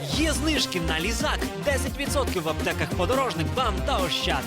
Є знижки на лізак 10% в аптеках подорожник, бам та ощад.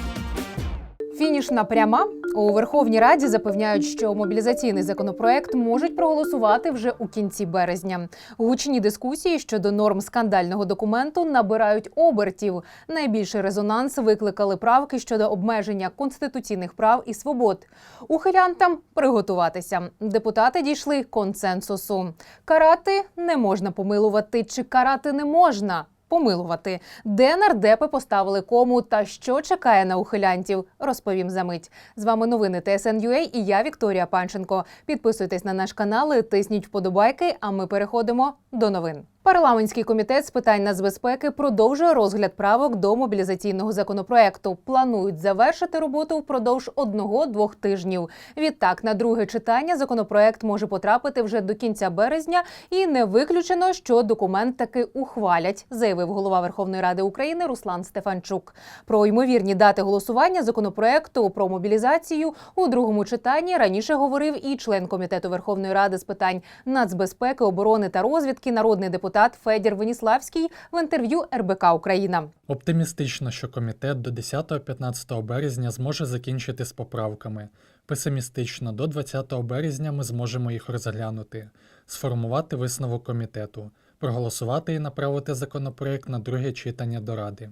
Фінішна пряма у Верховній Раді запевняють, що мобілізаційний законопроект можуть проголосувати вже у кінці березня. Гучні дискусії щодо норм скандального документу набирають обертів. Найбільший резонанс викликали правки щодо обмеження конституційних прав і свобод. Ухилянтам приготуватися. Депутати дійшли консенсусу. Карати не можна помилувати, чи карати не можна. Помилувати, де нардепи поставили кому та що чекає на ухилянтів, розповім за мить. З вами новини ТСНЮА і я Вікторія Панченко. Підписуйтесь на наш канал, тисніть вподобайки. А ми переходимо до новин. Парламентський комітет з питань нацбезпеки продовжує розгляд правок до мобілізаційного законопроекту. Планують завершити роботу впродовж одного-двох тижнів. Відтак, на друге читання законопроект може потрапити вже до кінця березня, і не виключено, що документ таки ухвалять, заявив голова Верховної Ради України Руслан Стефанчук. Про ймовірні дати голосування законопроекту про мобілізацію у другому читанні раніше говорив і член комітету Верховної Ради з питань нацбезпеки, оборони та розвідки, народний депутат Федір Веніславський в інтерв'ю РБК Україна. Оптимістично, що комітет до 10-15 березня зможе закінчити з поправками. Песимістично, до 20 березня ми зможемо їх розглянути, сформувати висновок комітету, проголосувати і направити законопроект на друге читання до Ради.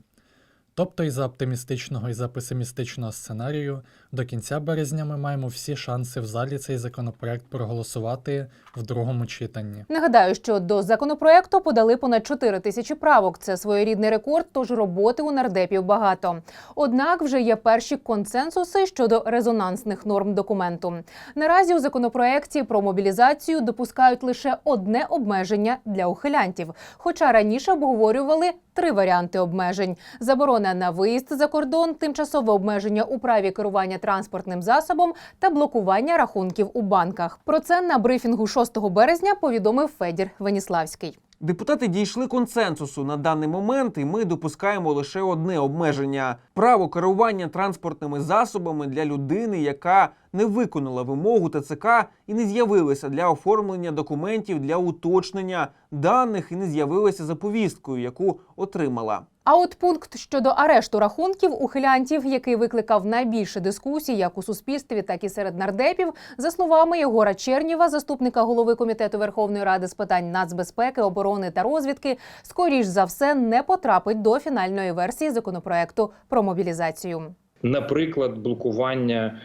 Тобто і за оптимістичного, і за песимістичного сценарію до кінця березня ми маємо всі шанси в залі цей законопроект проголосувати в другому читанні. Нагадаю, що до законопроекту подали понад 4 тисячі правок. Це своєрідний рекорд, тож роботи у нардепів багато. Однак вже є перші консенсуси щодо резонансних норм документу. Наразі у законопроекті про мобілізацію допускають лише одне обмеження для ухилянтів. Хоча раніше обговорювали три варіанти обмежень: заборона на виїзд за кордон, тимчасове обмеження у праві керування транспортним засобом та блокування рахунків у банках. Про це на брифінгу 6 березня повідомив Федір Веніславський. Депутати дійшли консенсусу на даний момент, і ми допускаємо лише одне обмеження: право керування транспортними засобами для людини, яка не виконала вимогу ТЦК і не з'явилася для оформлення документів для уточнення даних і не з'явилася за повісткою, яку отримала. А от пункт щодо арешту рахунків ухилянтів, який викликав найбільше дискусій як у суспільстві, так і серед нардепів, за словами Єгора Чернєва, заступника голови комітету Верховної Ради з питань нацбезпеки, оборони та розвідки, скоріш за все не потрапить до фінальної версії законопроекту про мобілізацію. наприклад, блокування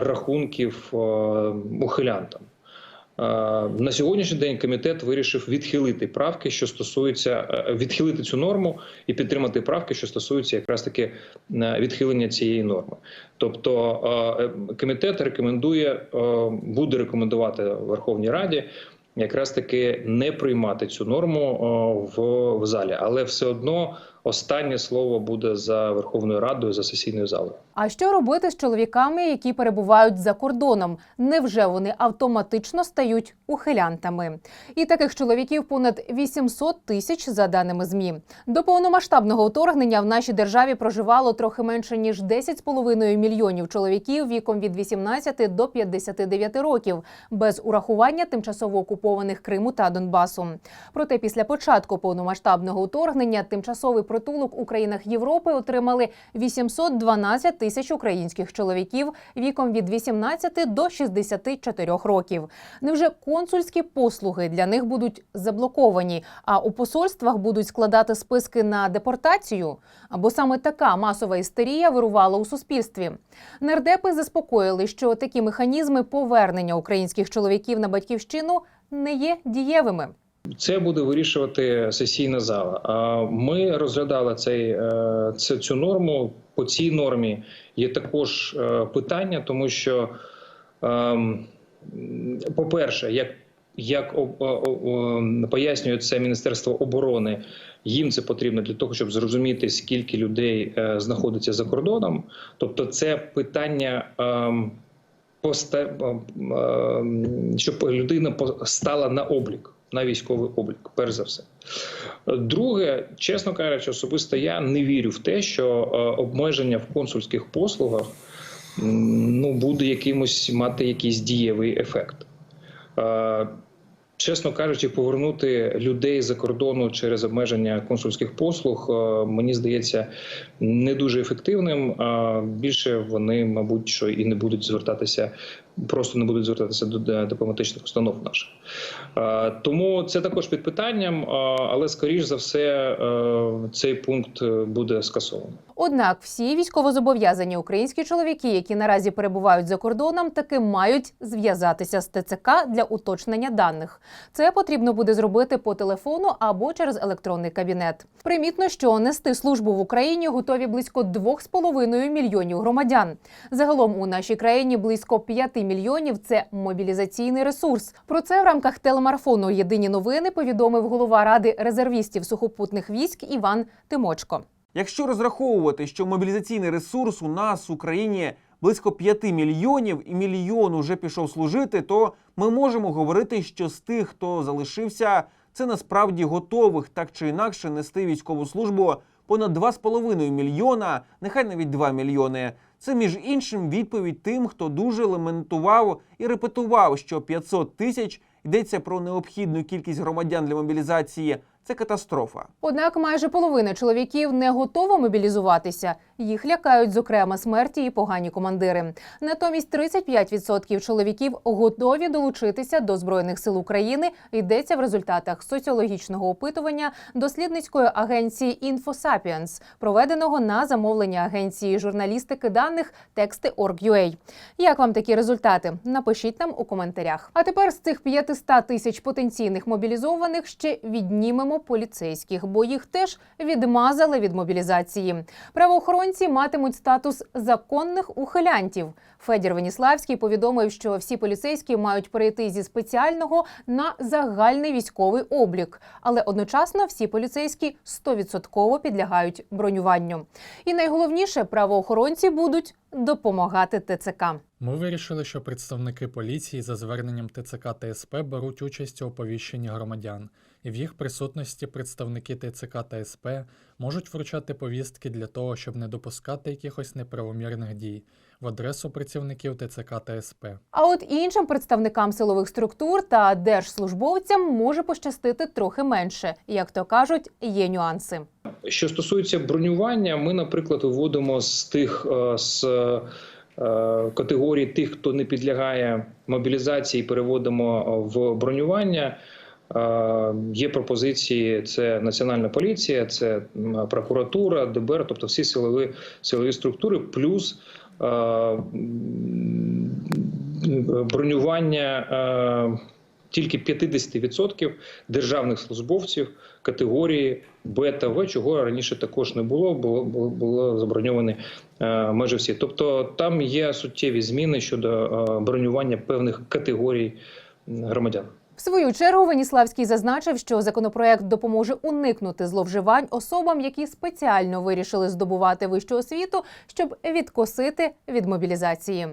рахунків е, ухилянтам. Е, На сьогоднішній день комітет вирішив відхилити правки, що стосуються е, відхилити цю норму і підтримати правки, що стосуються якраз таки е, відхилення цієї норми. Тобто е, е, комітет рекомендує, е, буде рекомендувати Верховній Раді якраз таки не приймати цю норму е, в залі, але все одно останнє слово буде за Верховною Радою за сесійною залою. А що робити з чоловіками, які перебувають за кордоном? Невже вони автоматично стають ухилянтами? І таких чоловіків понад 800 тисяч за даними змі. До повномасштабного вторгнення в нашій державі проживало трохи менше ніж 10,5 мільйонів чоловіків віком від 18 до 59 років, без урахування тимчасово окупованих Криму та Донбасу. Проте після початку повномасштабного вторгнення тимчасовий притулок у країнах Європи отримали 812 тисяч українських чоловіків віком від 18 до 64 років. Невже консульські послуги для них будуть заблоковані, а у посольствах будуть складати списки на депортацію? Або саме така масова істерія вирувала у суспільстві? Нардепи заспокоїли, що такі механізми повернення українських чоловіків на батьківщину не є дієвими. Це буде вирішувати сесійна зала. Ми розглядали цей е, цю норму. По цій нормі є також е, питання, тому що, ем, по-перше, як як пояснює це Міністерство оборони, їм це потрібно для того, щоб зрозуміти, скільки людей е, знаходиться за кордоном. Тобто, це питання ем, ем, щоб людина стала на облік. На військовий облік, перш за все. Друге, чесно кажучи, особисто я не вірю в те, що е, обмеження в консульських послугах ну, буде якимось мати якийсь дієвий ефект. Чесно кажучи, повернути людей за кордону через обмеження консульських послуг е, мені здається не дуже ефективним. Більше вони, мабуть, що і не будуть звертатися, просто не будуть звертатися до дипломатичних установ наших. Е, Тому це також під питанням, е, але скоріш за все цей пункт буде скасований. Однак всі військовозобов'язані українські чоловіки, які наразі перебувають за кордоном, таки мають зв'язатися з ТЦК для уточнення даних. Це потрібно буде зробити по телефону або через електронний кабінет. Примітно, що нести службу в Україні готові близько 2,5 мільйонів громадян. Загалом у нашій країні близько 5 мільйонів це мобілізаційний ресурс. Про це в рамках телемарафону Єдині новини повідомив голова ради резервістів сухопутних військ Іван Тимочко. Якщо розраховувати, що мобілізаційний ресурс у нас в Україні близько 5 мільйонів і мільйон уже пішов служити, то ми можемо говорити, що з тих, хто залишився, це насправді готових так чи інакше нести військову службу понад 2,5 мільйона, нехай навіть 2 мільйони. Це між іншим відповідь тим, хто дуже лементував і репетував, що 500 тисяч йдеться про необхідну кількість громадян для мобілізації. Це катастрофа. Однак майже половина чоловіків не готова мобілізуватися. Їх лякають, зокрема, смерті і погані командири. Натомість 35% чоловіків готові долучитися до збройних сил України. Йдеться в результатах соціологічного опитування дослідницької агенції «Інфосапіенс», проведеного на замовлення агенції журналістики даних Тексти.org.ua. Як вам такі результати? Напишіть нам у коментарях. А тепер з цих 500 тисяч потенційних мобілізованих ще віднімемо поліцейських, бо їх теж відмазали від мобілізації. Правоохоронці матимуть статус законних ухилянтів. Федір Веніславський повідомив, що всі поліцейські мають перейти зі спеціального на загальний військовий облік, але одночасно всі поліцейські 100% підлягають бронюванню. І найголовніше правоохоронці будуть допомагати ТЦК. Ми вирішили, що представники поліції за зверненням ТЦК та СП беруть участь у оповіщенні громадян, і в їх присутності представники ТЦК та СП можуть вручати повістки для того, щоб не допускати якихось неправомірних дій в адресу працівників ТЦК та СП. А от іншим представникам силових структур та держслужбовцям може пощастити трохи менше. Як то кажуть, є нюанси. Що стосується бронювання, ми, наприклад, виводимо з тих е, з е, категорії тих, хто не підлягає мобілізації, переводимо в бронювання. Е, Є пропозиції: це Національна поліція, це прокуратура, ДБР, тобто всі силові силові структури, плюс е, бронювання. е, Тільки 50% державних службовців категорії Б та В, чого раніше також не було, було, було, заброньовані е, майже всі. Тобто там є суттєві зміни щодо е, бронювання певних категорій громадян. В свою чергу Веніславський зазначив, що законопроект допоможе уникнути зловживань особам, які спеціально вирішили здобувати вищу освіту, щоб відкосити від мобілізації.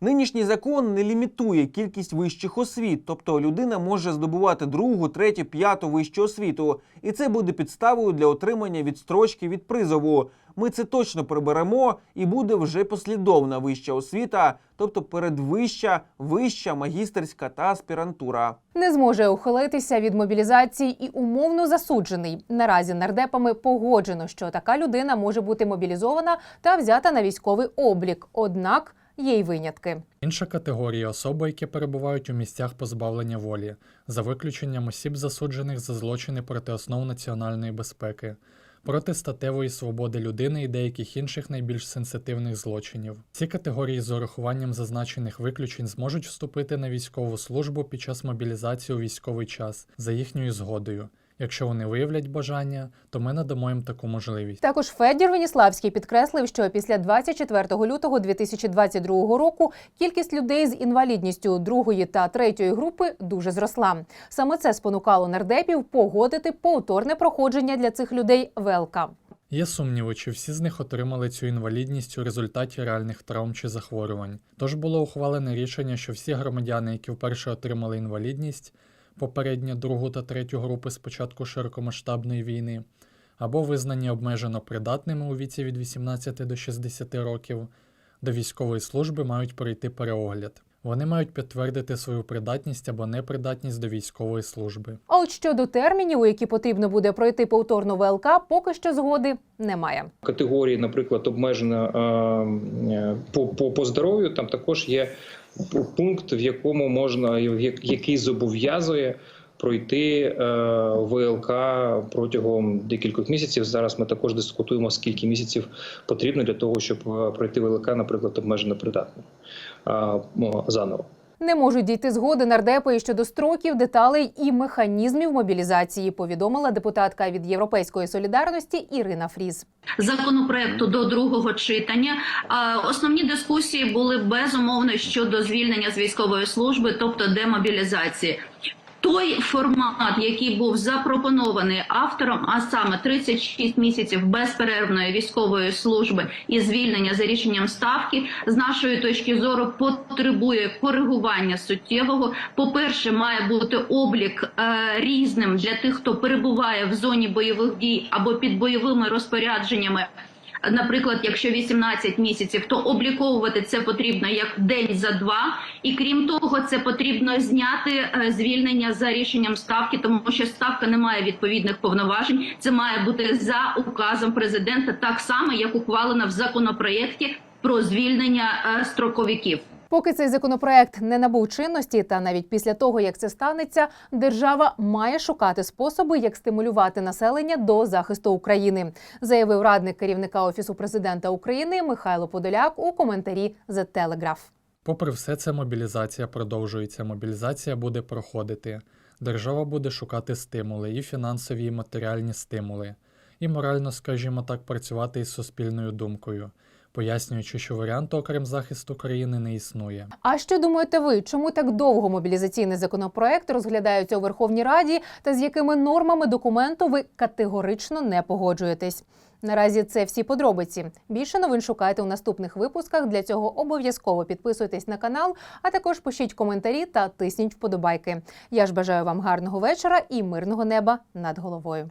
Нинішній закон не лімітує кількість вищих освіт, тобто людина може здобувати другу, третю, п'яту вищу освіту, і це буде підставою для отримання відстрочки від призову. Ми це точно приберемо, і буде вже послідовна вища освіта, тобто передвища, вища, магістерська та аспірантура. Не зможе ухилитися від мобілізації і умовно засуджений. Наразі нардепами погоджено, що така людина може бути мобілізована та взята на військовий облік. Однак є й винятки. Інша категорія особи, які перебувають у місцях позбавлення волі, за виключенням осіб, засуджених за злочини проти основ національної безпеки, проти статевої свободи людини і деяких інших найбільш сенситивних злочинів. Ці категорії з урахуванням зазначених виключень зможуть вступити на військову службу під час мобілізації у військовий час за їхньою згодою. Якщо вони виявлять бажання, то ми надамо їм таку можливість. Також Федір Веніславський підкреслив, що після 24 лютого 2022 року кількість людей з інвалідністю другої та третьої групи дуже зросла. Саме це спонукало нардепів погодити повторне проходження для цих людей ВЛК. Є сумніви, чи всі з них отримали цю інвалідність у результаті реальних травм чи захворювань. Тож було ухвалене рішення, що всі громадяни, які вперше отримали інвалідність, попередньо другу та третю групи з початку широкомасштабної війни, або визнані обмежено придатними у віці від 18 до 60 років, до військової служби мають пройти переогляд. Вони мають підтвердити свою придатність або непридатність до військової служби. А от щодо термінів, у які потрібно буде пройти повторну ВЛК, поки що згоди немає. категорії, наприклад, обмежена е, по, по, по здоров'ю, там також є пункт, в якому можна який зобов'язує пройти е, ВЛК протягом декількох місяців. Зараз ми також дискутуємо, скільки місяців потрібно для того, щоб е, пройти ВЛК, наприклад, обмежено придатним е, заново. Не можуть дійти згоди нардепи щодо строків, деталей і механізмів мобілізації. Повідомила депутатка від Європейської солідарності Ірина Фріз. законопроекту до другого читання. Основні дискусії були безумовно щодо звільнення з військової служби, тобто демобілізації. Той формат, який був запропонований автором, а саме 36 місяців безперервної військової служби і звільнення за рішенням ставки, з нашої точки зору потребує коригування суттєвого. По перше, має бути облік е, різним для тих, хто перебуває в зоні бойових дій або під бойовими розпорядженнями. Наприклад, якщо 18 місяців, то обліковувати це потрібно як день за два, і крім того, це потрібно зняти е, звільнення за рішенням ставки, тому що ставка не має відповідних повноважень. Це має бути за указом президента, так само як ухвалено в законопроєкті про звільнення е, строковиків. Поки цей законопроект не набув чинності, та навіть після того як це станеться, держава має шукати способи, як стимулювати населення до захисту України, заявив радник керівника офісу президента України Михайло Подоляк у коментарі The Telegraph. Попри все це, мобілізація продовжується. Мобілізація буде проходити. Держава буде шукати стимули, і фінансові, і матеріальні стимули, і морально, скажімо так, працювати із суспільною думкою, пояснюючи, що варіанту, окрім захисту країни, не існує. А що думаєте ви? Чому так довго мобілізаційний законопроект розглядається у Верховній Раді та з якими нормами документу ви категорично не погоджуєтесь? Наразі це всі подробиці. Більше новин шукайте у наступних випусках. Для цього обов'язково підписуйтесь на канал, а також пишіть коментарі та тисніть вподобайки. Я ж бажаю вам гарного вечора і мирного неба над головою.